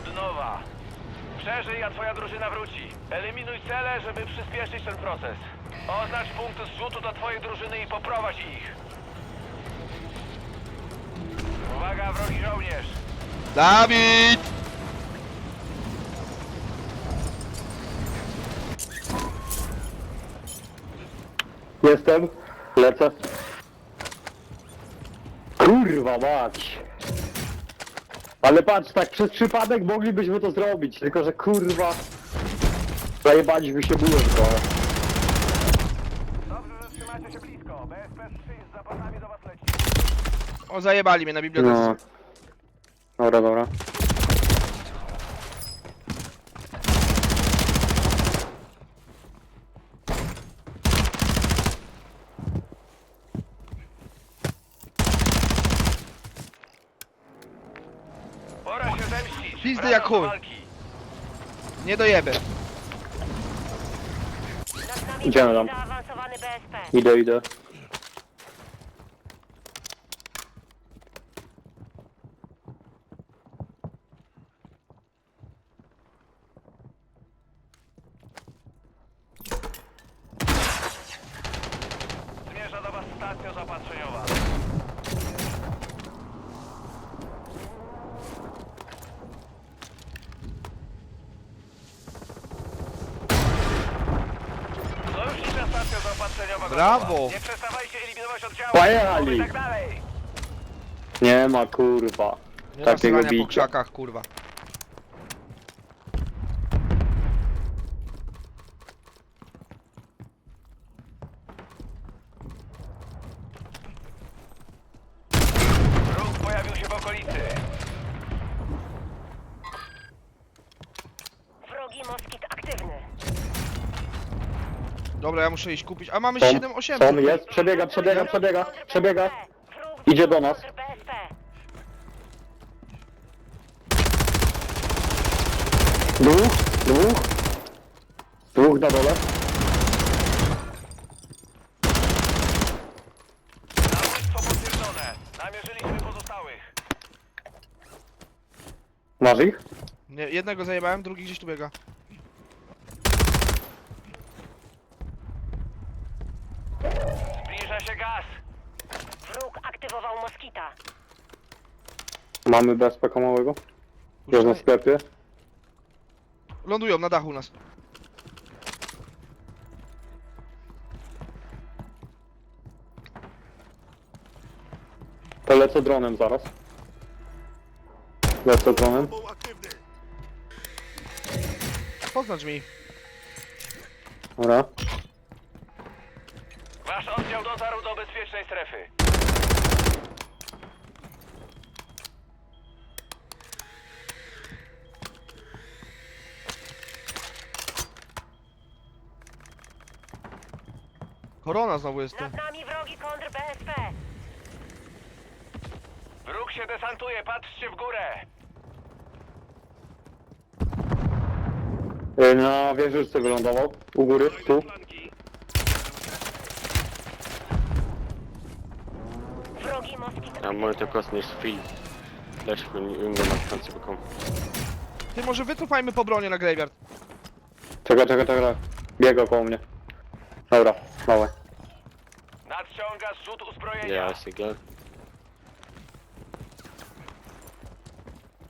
Od nowa. Przeżyj, a twoja drużyna wróci. Eliminuj cele, żeby przyspieszyć ten proces. Oznacz punkty zrzutu do twojej drużyny i poprowadź ich. Uwaga, wrogi żołnierz. Dawid! Jestem. Lecę. Kurwa mać. Ale patrz, tak przez przypadek moglibyśmy to zrobić, tylko że kurwa... Zajebaliśmy się bułem trochę. Dobrze, że trzymacie się blisko. BSP 3 z zapasami do was leci. O, zajebali mnie na bibliotece. No. Dobra, dobra. Pizdy jak chuj. Nie dojebę. Idziemy tam. zaawansowany BSP. Idę, idę. Zmierza do was stacja zaopatrzeniowa. Brawo. Nie przestawajcie eliminować oddziałów. Pojechali. Tak dalej. Nie ma kurwa. Nie ma Takiego strania po bicia. krzakach, kurwa. Wróg pojawił się w okolicy. Wrogi moskit aktywny. Dobra, ja muszę iść kupić. A mamy Tom, 7-8. Tom jest, przebiega, przebiega, przebiega, przebiega. Idzie do nas. Dwóch, dwóch. Dwóch na dole. Zabójstwo potwierdzone. Namierzyliśmy pozostałych. Masz ich? Nie, jednego zajebałem, drugi gdzieś tu biega. Zbliża się gaz. Wróg aktywował moskita. Mamy bezpeka małego. Jest na sklepie. Lądują na dachu u nas. To lecę dronem zaraz. Lecę dronem. Poznacz mi. Dobra. Wasz oddział dotarł do bezpiecznej strefy. Korona znowu jest tu. Nad nami wrogi kontr BSP. Wróg się desantuje, patrzcie w górę. Y, Na wieżyczce wylądował. U góry, tu. Wrogi moskit Ja może tylko nie chwil. Też umiem na końcu. Ty może wycofajmy po bronie na graveyard. Czekaj, czekaj, czekaj. Biega koło mnie. Dobra, małe. Nadciąga zrzut uzbrojenia. Sigel.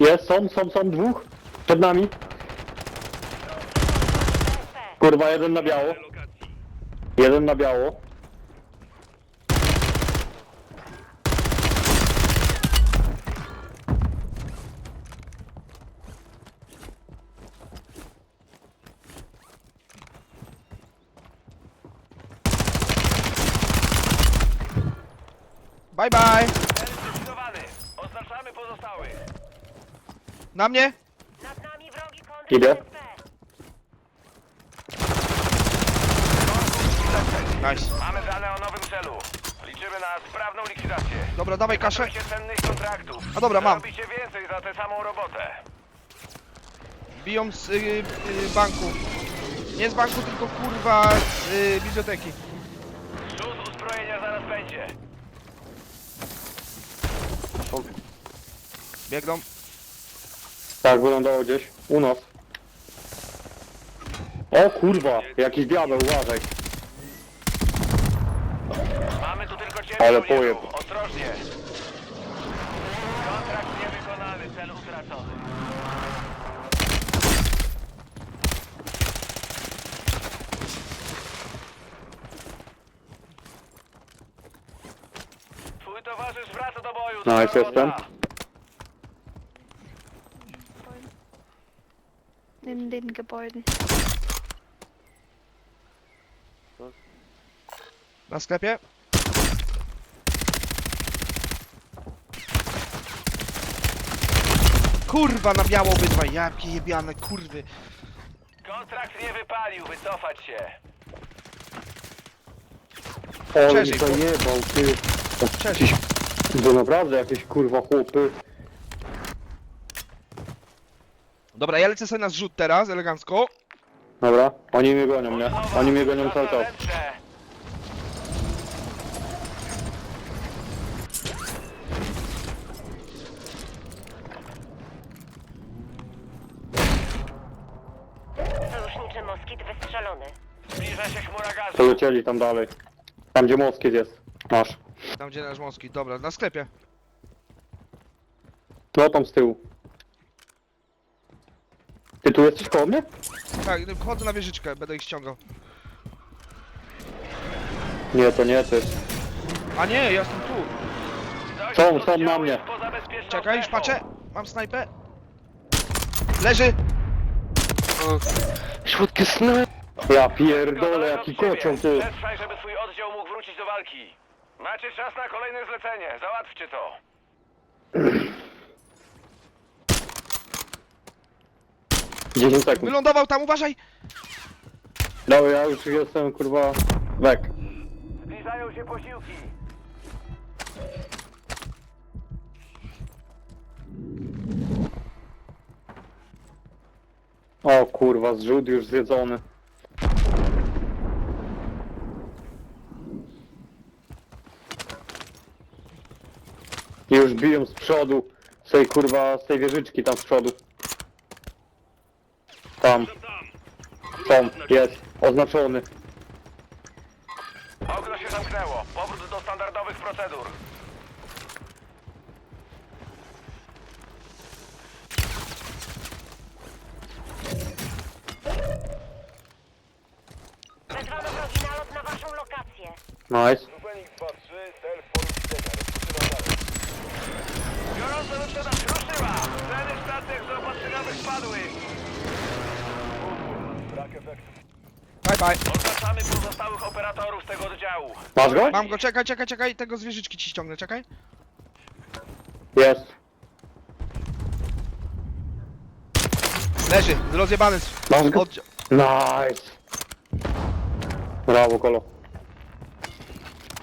Jest, są, są, są dwóch. Przed nami. Kurwa, jeden na biało. Jeden na biało. Bye bye! Zlikwidowany. Oznaczamy pozostałych. Na mnie? Nad nami wrogi kontr Idę. Nice. Mamy dane o nowym celu. Liczymy na sprawną likwidację. Dobra, dawaj kaszę. Wypatrujcie cennych kontraktów. A dobra, mam. Robicie więcej za tę samą robotę. Biją z y, y, banku. Nie z banku, tylko kurwa z y, biblioteki. Zrzut uzbrojenia zaraz będzie. Biegną. Tak wyglądało gdzieś. U nas. O kurwa, jakiś diabeł, uważaj. Mamy tu tylko ciebie, Ale pojeb. Ostrożnie. Kontrakt niewykonany, cel utracony. Twój towarzysz wraca do boju. Nice, jestem. In den Gebäuden. Na sklepie? Kurwa, na biało obydwa, jakie jebiane, kurwy. Kontrakt nie wypalił, wycofać się. O, Przeżyj, zajebał, ty. Cześć. To naprawdę jakieś kurwa chłopy. Dobra, ja lecę sobie na zrzut teraz, elegancko. Dobra, oni mnie gonią, nie? Oni mnie gonią cały czas. Sojuszniczy moskit wystrzelony. Zbliża się chmura gazu. Polecieli tam dalej. Tam gdzie Moskiet jest. Masz. Tam gdzie nasz moski, dobra, na sklepie. No tam z tyłu. Ty tu jesteś koło mnie? Tak, wchodzę na wieżyczkę, będę ich ściągał. Nie, to nie ty. A nie, ja jestem tu. Są, są na mnie. Czekaj, już patrzę. Mam snajpę. Leży. Środki sny. Ja pierdolę, jaki kocioł ty. Przetrwaj, żeby twój oddział mógł wrócić do walki. Macie czas na kolejne zlecenie. Załatwcie to. Dziesięć sekund. Wylądował tam, uważaj. Dobra, ja już jestem kurwa wek. Zbliżają się posiłki. O kurwa, zrzut już zjedzony. I już biją z przodu. Z tej kurwa, z tej wieżyczki tam z przodu. Tam. Są, jest. Oznaczony. Okno się zamknęło. Powrót do standardowych procedur. Wezwano wrogi nalot na waszą lokację. Nice. Fenix 2-3, cel. Gorąca wyprzedaż ruszyła. Ceny w stacjach zaopatrzeniowych spadły. Bye bye. Oznaczamy pozostałych operatorów z tego oddziału. Masz go? Mam go, czekaj, czekaj, czekaj. Tego z wieżyczki ci ściągnę, czekaj. Jest. Leży, rozjebany. Masz go? Oddział. Nice. Brawo, kolo.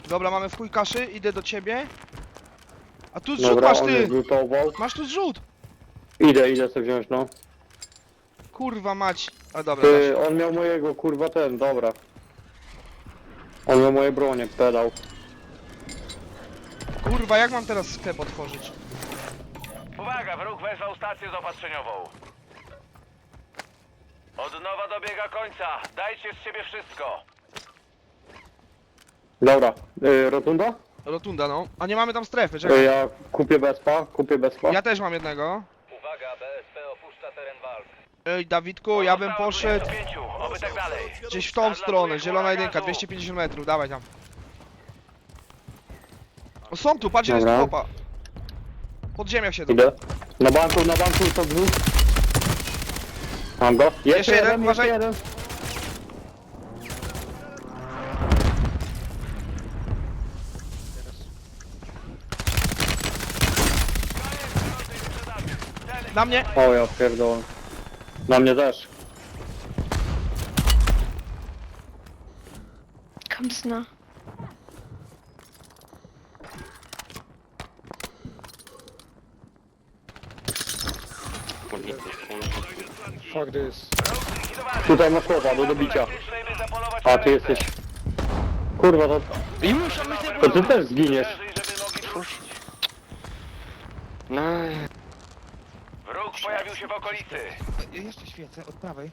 Dobra, mamy w chuj kaszy, idę do ciebie. A tu zrzut Dobra, masz on ty! zlutował. Masz tu zrzut! Idę, idę sobie wziąć, no. Kurwa mać. A dobra. Ty, on miał mojego, kurwa, ten, dobra. On miał moje bronie, pedał. Kurwa, jak mam teraz sklep otworzyć? Uwaga, wróg wezwał stację zaopatrzeniową. Odnowa dobiega końca. Dajcie z siebie wszystko. Dobra, y, rotunda? Rotunda, no. A nie mamy tam strefy, Y, czekaj. ja kupię bezpa, kupię bezpa. Ja też mam jednego. Uwaga, BSP opuszcza teren walk. Ej, Dawidku, ja bym poszedł 25, oby tak dalej. gdzieś w tą stronę. Zielona jedynka, 250 metrów, dawaj tam. O, są tu, patrz, jest Dobra. chłopa. Pod ziemią siedzą. Idę. Na banku, na banku to dwóch. Mam go. Jeszcze, Jeszcze jeden, jeden, uważaj. jeszcze jeden. Na mnie! O ja pierdolę. Na mnie też. Kommst nah. Tutaj masz chłopa do dobicia. A ty jesteś... Kurwa, to... To ty też zginiesz. No. Wróg pojawił się w okolicy. Ja jeszcze świecę, od prawej.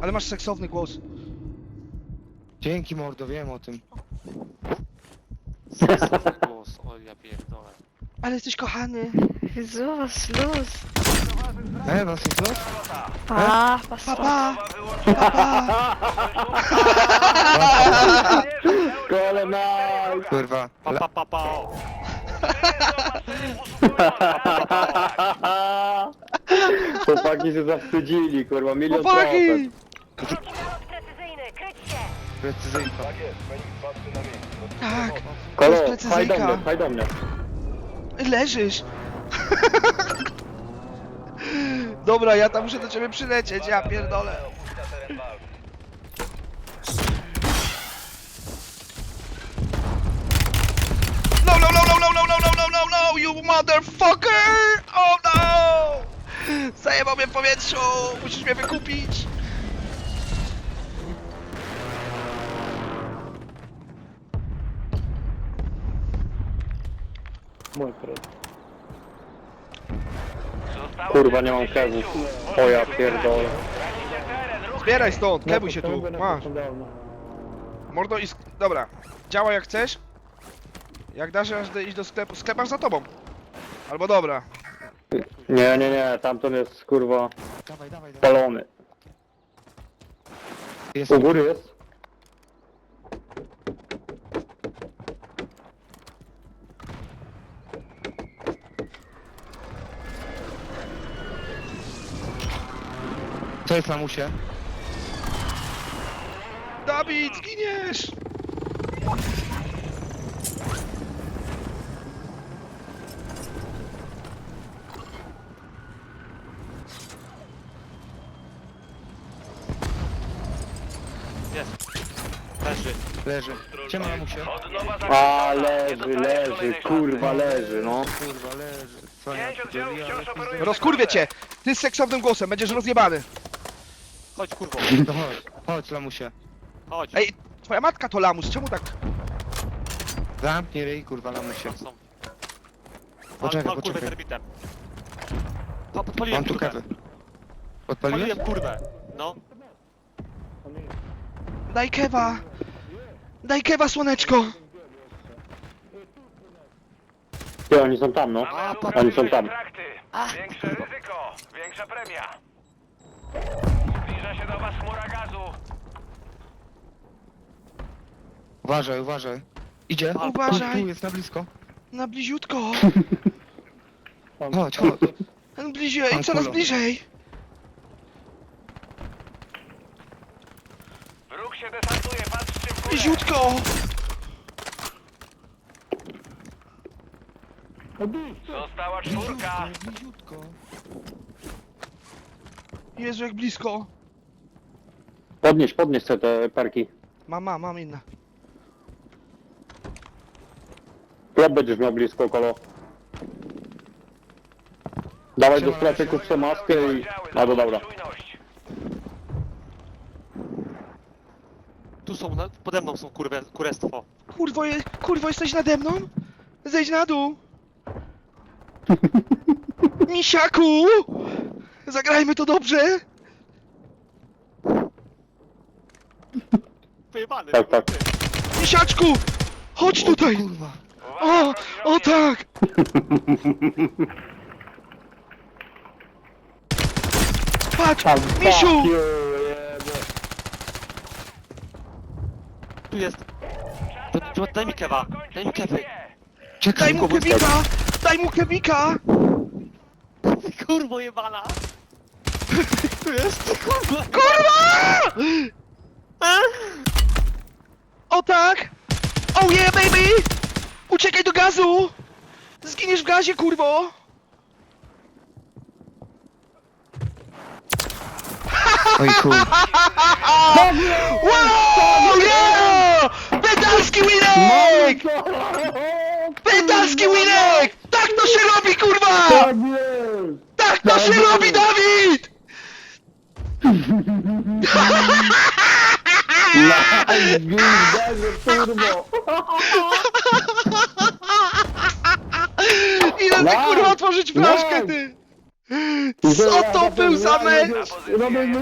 Ale masz seksowny głos. Dzięki mordo, wiem o tym. Głos, o ja pierdolę. Ale jesteś kochany. Ist los? E, was jest los? Papa! Nowa wyłączona. Kole nice! Kurwa. Pa, pa, pa, pa. Chłopaki się zawstydzili, kurwa, milion Chłopaki! procent. Nalot precyzyjny, kryć się! Precyzyjka. Tak, Kolo, jest haj do precyzyjka. mnie, haj do mnie. leżysz. Dobra, ja tam muszę do ciebie przylecieć, ja pierdolę. No, you motherfucker! Oh no! Zajebał mnie w powietrzu! Musisz mnie wykupić! Zostało Kurwa, nie mam 10. kewów. Możecie O ja pierdolę. Zbieraj stąd, kebuj się tu, masz. Mordo i sk- Dobra, działa jak chcesz. Jak dasz radę iść do sklepu, sklep masz za tobą. Albo dobra. Nie, nie, nie, tamten jest, kurwa, Dawaj, dawaj, dawaj. spalony. Jest. U góry jest? Co jest lamusie? Dawid, zginiesz! Jest. Leży. Leży. Siema lamusie. Od nowa A, zakończona. Nie leży, leży, kurwa, leży, no. Kurwa, leży. Pięć oddziałów wciąż operuje w Rozkurwię cię! Ty z seksownym głosem, będziesz rozjebany. Chodź kurwo. To chodź, chodź lamusie. Chodź. Ej, twoja matka to lamus, czemu tak? Zamknij ryj, kurwa lamusie. Tam są. Poczekaj, kurwę poczekaj. termitem. Pa, podpaliłem Mam tu kurwę. Podpaliłem kurwę. No. Daj kewa! Daj kewa, słoneczko! Ty, oni są tam, no. Oni są tam. kontrakty. Większe ryzyko, większa premia. Zbliża się do was chmura gazu. Uważaj, uważaj. Idzie. Uważaj. Tu, jest na blisko. Na bliziutko! Chodź, chodź. Bliżej, Pan coraz kulo. bliżej! Wróg się desantuje. Bliziutko! Została czwórka. Bliziutko. Jezu, jak blisko! Podnieś, podnieś te perki. Mam, mam, mam inne. Chleb będziesz miał blisko, kolo. Dawaj do sklepu, kup sobie maskę i... A, to dobra. czujność. Tu są, na, pode mną są kurwę, kurestwo. Kurwo, je, kurwo, jesteś nade mną? Zejdź na dół! Misiaku! Zagrajmy to dobrze! Wyjebany. Tak, tak. Misiaczku! Chodź tutaj! Kurwa. O! O tak! Patrz! Misiu! Fuck you, jebo. Tu jest. To, to, daj mi kewa. Daj mi kewy. Czekaj, Daj mu kebika! Daj mu kebika! Kurwo jebana. Tu jest. Kurwa. Kurwa! O tak! Oh yeah, baby! Uciekaj do gazu! Zginiesz w gazie, kurwo! Oj chuj. Wow! Yeah! Pedalski winek! Pedalski winek! Tak to się robi, kurwa! Tak jest! Tak to się robi, Dawid! Turbo! Ile ty kurwa otworzyć flaszkę, ty? Co to był za mecz? Robię.